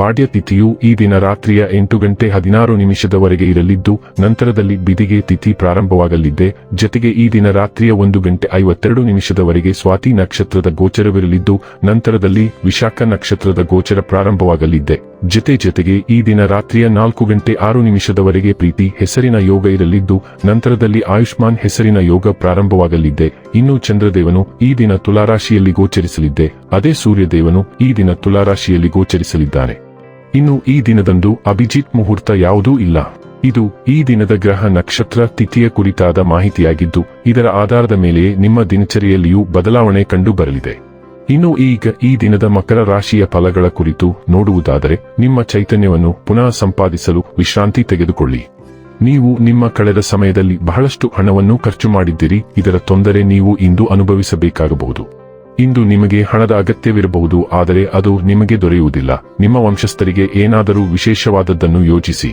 ಪಾಡ್ಯ ತಿಥಿಯು ಈ ದಿನ ರಾತ್ರಿಯ ಎಂಟು ಗಂಟೆ ಹದಿನಾರು ನಿಮಿಷದವರೆಗೆ ಇರಲಿದ್ದು, ನಂತರದಲ್ಲಿ ಬಿದಿಗೆ ತಿಥಿ ಪ್ರಾರಂಭವಾಗಲಿದ್ದೆ. ಜತೆಗೆ ಈ ದಿನ ರಾತ್ರಿಯ ಒಂದು ಗಂಟೆ ಐವತ್ತೆರಡು ನಿಮಿಷದವರೆಗೆ ಸ್ವಾತಿ ನಕ್ಷತ್ರದ ಗೋಚರವಿರಲಿದ್ದು, ನಂತರದಲ್ಲಿ ವಿಶಾಖ ನಕ್ಷತ್ರದ ಗೋಚರ ಪ್ರಾರಂಭವಾಗಲಿದ್ದೆ. ಜತೆ ಜೊತೆಗೆ ಈ ದಿನ ರಾತ್ರಿಯ ನಾಲ್ಕು ಗಂಟೆ ಆರು ನಿಮಿಷದವರೆಗೆ ಪ್ರೀತಿ ಹೆಸರಿನ ಯೋಗ ಇರಲಿದ್ದು, ನಂತರದಲ್ಲಿ ಆಯುಷ್ಮಾನ್ ಹೆಸರಿನ ಯೋಗ ಪ್ರಾರಂಭವಾಗಲಿದ್ದೆ. ಇನ್ನು ಚಂದ್ರದೇವನು ಈ ದಿನ ತುಲಾರಾಶಿಯಲ್ಲಿ ಗೋಚರಿಸಲಿದ್ದೆ. ಅದೇ ಸೂರ್ಯದೇವನು ಈ ದಿನ ತುಲಾರಾಶಿಯಲ್ಲಿ ಗೋಚರಿಸಲಿದ್ದಾನೆ. ಇನ್ನು ಈ ದಿನದಂದು ಅಭಿಜಿತ್ ಮುಹೂರ್ತ ಯಾವುದೂ ಇಲ್ಲ. ಇದು ಈ ದಿನದ ಗ್ರಹ ನಕ್ಷತ್ರ ತಿಥಿಯ ಕುರಿತಾದ ಮಾಹಿತಿಯಾಗಿದ್ದು, ಇದರ ಆಧಾರದ ಮೇಲೆಯೇ ನಿಮ್ಮ ದಿನಚರಿಯಲ್ಲಿಯೂ ಬದಲಾವಣೆ ಕಂಡುಬರಲಿದೆ. ಇನ್ನು ಈಗ ಈ ದಿನದ ಮಕರ ರಾಶಿಯ ಫಲಗಳ ಕುರಿತು ನೋಡುವುದಾದರೆ, ನಿಮ್ಮ ಚೈತನ್ಯವನ್ನು ಪುನಃ ಸಂಪಾದಿಸಲು ವಿಶ್ರಾಂತಿ ತೆಗೆದುಕೊಳ್ಳಿ. ನೀವು ನಿಮ್ಮ ಕಳೆದ ಸಮಯದಲ್ಲಿ ಬಹಳಷ್ಟು ಹಣವನ್ನು ಖರ್ಚು ಮಾಡಿದ್ದೀರಿ, ಇದರ ತೊಂದರೆ ನೀವು ಇಂದು ಅನುಭವಿಸಬೇಕಾಗಬಹುದು. ಇಂದು ನಿಮಗೆ ಹಣದ ಅಗತ್ಯವಿರಬಹುದು, ಆದರೆ ಅದು ನಿಮಗೆ ದೊರೆಯುವುದಿಲ್ಲ. ನಿಮ್ಮ ವಂಶಸ್ಥರಿಗೆ ಏನಾದರೂ ವಿಶೇಷವಾದದ್ದನ್ನು ಯೋಚಿಸಿ.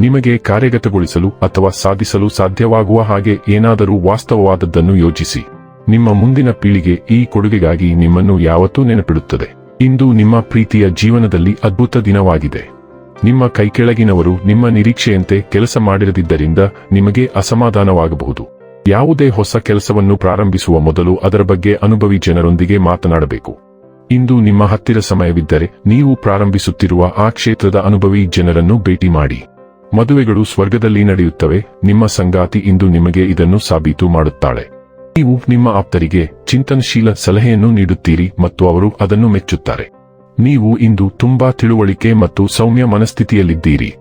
ನಿಮಗೆ ಕಾರ್ಯಗತಗೊಳಿಸಲು ಅಥವಾ ಸಾಧಿಸಲು ಸಾಧ್ಯವಾಗುವ ಹಾಗೆ ಏನಾದರೂ ವಾಸ್ತವವಾದದ್ದನ್ನು ಯೋಚಿಸಿ. ನಿಮ್ಮ ಮುಂದಿನ ಪೀಳಿಗೆ ಈ ಕೊಡುಗೆಗಾಗಿ ನಿಮ್ಮನ್ನು ಯಾವತ್ತೂ ನೆನಪಿಡುತ್ತದೆ. ಇಂದು ನಿಮ್ಮ ಪ್ರೀತಿಯ ಜೀವನದಲ್ಲಿ ಅದ್ಭುತ ದಿನವಾಗಿದೆ. ನಿಮ್ಮ ಕೈಕೆಳಗಿನವರು ನಿಮ್ಮ ನಿರೀಕ್ಷೆಯಂತೆ ಕೆಲಸ ಮಾಡಿರದಿದ್ದರಿಂದ ನಿಮಗೆ ಅಸಮಾಧಾನವಾಗಬಹುದು. ಯಾವುದೇ ಹೊಸ ಕೆಲಸವನ್ನು ಪ್ರಾರಂಭಿಸುವ ಮೊದಲು ಅದರ ಬಗ್ಗೆ ಅನುಭವಿ ಜನರೊಂದಿಗೆ ಮಾತನಾಡಬೇಕು. ಇಂದು ನಿಮ್ಮ ಹತ್ತಿರ ಸಮಯವಿದ್ದರೆ ನೀವು ಪ್ರಾರಂಭಿಸುತ್ತಿರುವ ಆ ಕ್ಷೇತ್ರದ ಅನುಭವಿ ಜನರನ್ನು ಭೇಟಿ ಮಾಡಿ. ಮದುವೆಗಳು ಸ್ವರ್ಗದಲ್ಲಿ ನಡೆಯುತ್ತವೆ, ನಿಮ್ಮ ಸಂಗಾತಿ ಇಂದು ನಿಮಗೆ ಇದನ್ನು ಸಾಬೀತು ಮಾಡುತ್ತಾಳೆ. ನೀವು ನಿಮ್ಮ ಆಪ್ತರಿಗೆ ಚಿಂತನಶೀಲ ಸಲಹೆಯನ್ನು ನೀಡುತ್ತೀರಿ ಮತ್ತು ಅವರು ಅದನ್ನು ಮೆಚ್ಚುತ್ತಾರೆ. ನೀವು ಇಂದು ತುಂಬಾ ತಿಳುವಳಿಕೆ ಮತ್ತು ಸೌಮ್ಯ ಮನಸ್ಥಿತಿಯಲ್ಲಿದ್ದೀರಿ.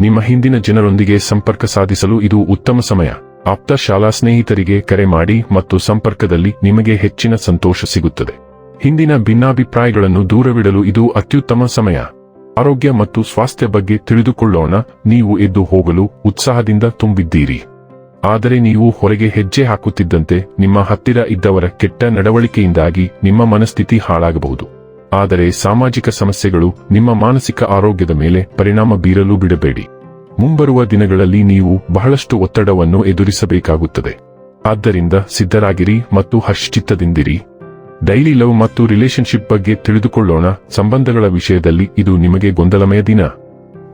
ನಿಮ್ಮ ಹಿಂದಿನ ಜನರೊಂದಿಗೆ ಸಂಪರ್ಕ ಸಾಧಿಸಲು ಇದು ಉತ್ತಮ ಸಮಯ. ಆಪ್ತ ಶಾಲಾ ಸ್ನೇಹಿತರಿಗೆ ಕರೆ ಮಾಡಿ ಮತ್ತು ಸಂಪರ್ಕದಲ್ಲಿ ನಿಮಗೆ ಹೆಚ್ಚಿನ ಸಂತೋಷ ಸಿಗುತ್ತದೆ. ಹಿಂದಿನ ಭಿನ್ನಾಭಿಪ್ರಾಯಗಳನ್ನು ದೂರವಿಡಲು ಇದು ಅತ್ಯುತ್ತಮ ಸಮಯ. ಆರೋಗ್ಯ ಮತ್ತು ಸ್ವಾಸ್ಥ್ಯ ಬಗ್ಗೆ ತಿಳಿದುಕೊಳ್ಳೋಣ, ನೀವು ಎದ್ದು ಹೋಗಲು ಉತ್ಸಾಹದಿಂದ ತುಂಬಿದ್ದೀರಿ. ಆದರೆ ನೀವು ಹೊರಗೆ ಹೆಜ್ಜೆ ಹಾಕುತ್ತಿದ್ದಂತೆ ನಿಮ್ಮ ಹತ್ತಿರ ಇದ್ದವರ ಕೆಟ್ಟ ನಡವಳಿಕೆಯಿಂದಾಗಿ ನಿಮ್ಮ ಮನಸ್ಥಿತಿ ಹಾಳಾಗಬಹುದು. ಆದರೆ ಸಾಮಾಜಿಕ ಸಮಸ್ಯೆಗಳು ನಿಮ್ಮ ಮಾನಸಿಕ ಆರೋಗ್ಯದ ಮೇಲೆ ಪರಿಣಾಮ ಬೀರಲು ಬಿಡಬೇಡಿ. ಮುಂಬರುವ ದಿನಗಳಲ್ಲಿ ನೀವು ಬಹಳಷ್ಟು ಒತ್ತಡವನ್ನು ಎದುರಿಸಬೇಕಾಗುತ್ತದೆ. ಆದ್ದರಿಂದ ಸಿದ್ಧರಾಗಿರಿ ಮತ್ತು ಹರ್ಷಚಿತ್ತದಿಂದಿರಿ ಡೈಲಿ ಲವ್ ಮತ್ತು ರಿಲೇಶನ್ಶಿಪ್ ಬಗ್ಗೆ ತಿಳಿದುಕೊಳ್ಳೋಣ. ಸಂಬಂಧಗಳ ವಿಷಯದಲ್ಲಿ ಇದು ನಿಮಗೆ ಗೊಂದಲಮಯ ದಿನ.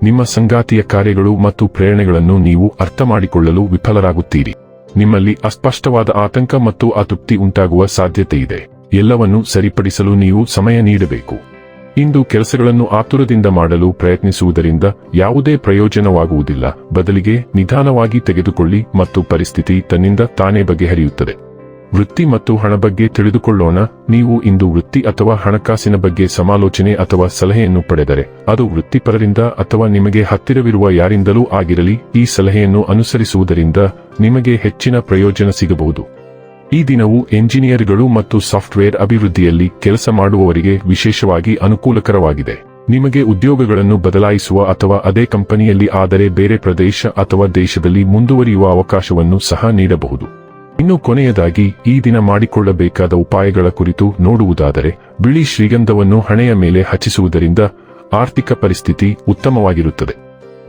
ನಿಮ್ಮ ಸಂಗಾತಿಯ ಕಾರ್ಯಗಳು ಮತ್ತು ಪ್ರೇರಣೆಗಳನ್ನು ನೀವು ಅರ್ಥ ಮಾಡಿಕೊಳ್ಳಲು ವಿಫಲರಾಗುತ್ತೀರಿ. ನಿಮ್ಮಲ್ಲಿ ಅಸ್ಪಷ್ಟವಾದ ಆತಂಕ ಮತ್ತು ಅತೃಪ್ತಿ ಉಂಟಾಗುವ ಸಾಧ್ಯತೆಯಿದೆ. ಎಲ್ಲವನ್ನೂ ಸರಿಪಡಿಸಲು ನೀವು ಸಮಯ ನೀಡಬೇಕು. ಇಂದು ಕೆಲಸಗಳನ್ನು ಆತುರದಿಂದ ಮಾಡಲು ಪ್ರಯತ್ನಿಸುವುದರಿಂದ ಯಾವುದೇ ಪ್ರಯೋಜನವಾಗುವುದಿಲ್ಲ. ಬದಲಿಗೆ ನಿಧಾನವಾಗಿ ತೆಗೆದುಕೊಳ್ಳಿ ಮತ್ತು ಪರಿಸ್ಥಿತಿ ತನ್ನಿಂದ ತಾನೇ ಬಗೆಹರಿಯುತ್ತದೆ. ವೃತ್ತಿ ಮತ್ತು ಹಣ ಬಗ್ಗೆ ತಿಳಿದುಕೊಳ್ಳೋಣ. ನೀವು ಇಂದು ವೃತ್ತಿ ಅಥವಾ ಹಣಕಾಸಿನ ಬಗ್ಗೆ ಸಮಾಲೋಚನೆ ಅಥವಾ ಸಲಹೆಯನ್ನು ಪಡೆದರೆ, ಅದು ವೃತ್ತಿಪರರಿಂದ ಅಥವಾ ನಿಮಗೆ ಹತ್ತಿರವಿರುವ ಯಾರಿಂದಲೂ ಆಗಿರಲಿ, ಈ ಸಲಹೆಯನ್ನು ಅನುಸರಿಸುವುದರಿಂದ ನಿಮಗೆ ಹೆಚ್ಚಿನ ಪ್ರಯೋಜನ ಸಿಗಬಹುದು. ಈ ದಿನವು ಎಂಜಿನಿಯರ್ಗಳು ಮತ್ತು ಸಾಫ್ಟ್ವೇರ್ ಅಭಿವೃದ್ಧಿಯಲ್ಲಿ ಕೆಲಸ ಮಾಡುವವರಿಗೆ ವಿಶೇಷವಾಗಿ ಅನುಕೂಲಕರವಾಗಿದೆ. ನಿಮಗೆ ಉದ್ಯೋಗಗಳನ್ನು ಬದಲಾಯಿಸುವ ಅಥವಾ ಅದೇ ಕಂಪನಿಯಲ್ಲಿ ಆದರೆ ಬೇರೆ ಪ್ರದೇಶ ಅಥವಾ ದೇಶದಲ್ಲಿ ಮುಂದುವರಿಯುವ ಅವಕಾಶವನ್ನು ಸಹ ನೀಡಬಹುದು. ಇನ್ನು ಕೊನೆಯದಾಗಿ, ಈ ದಿನ ಮಾಡಿಕೊಳ್ಳಬೇಕಾದ ಉಪಾಯಗಳ ಕುರಿತು ನೋಡುವುದಾದರೆ, ಬಿಳಿ ಶ್ರೀಗಂಧವನ್ನು ಹಣೆಯ ಮೇಲೆ ಹಚ್ಚಿಸುವುದರಿಂದ ಆರ್ಥಿಕ ಪರಿಸ್ಥಿತಿ ಉತ್ತಮವಾಗಿರುತ್ತದೆ.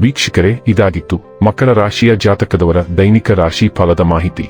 ವೀಕ್ಷಕರೇ, ಇದಾಗಿತ್ತು ಮಕರ ರಾಶಿಯ ಜಾತಕದವರ ದೈನಿಕ ರಾಶಿ ಫಲದ ಮಾಹಿತಿ.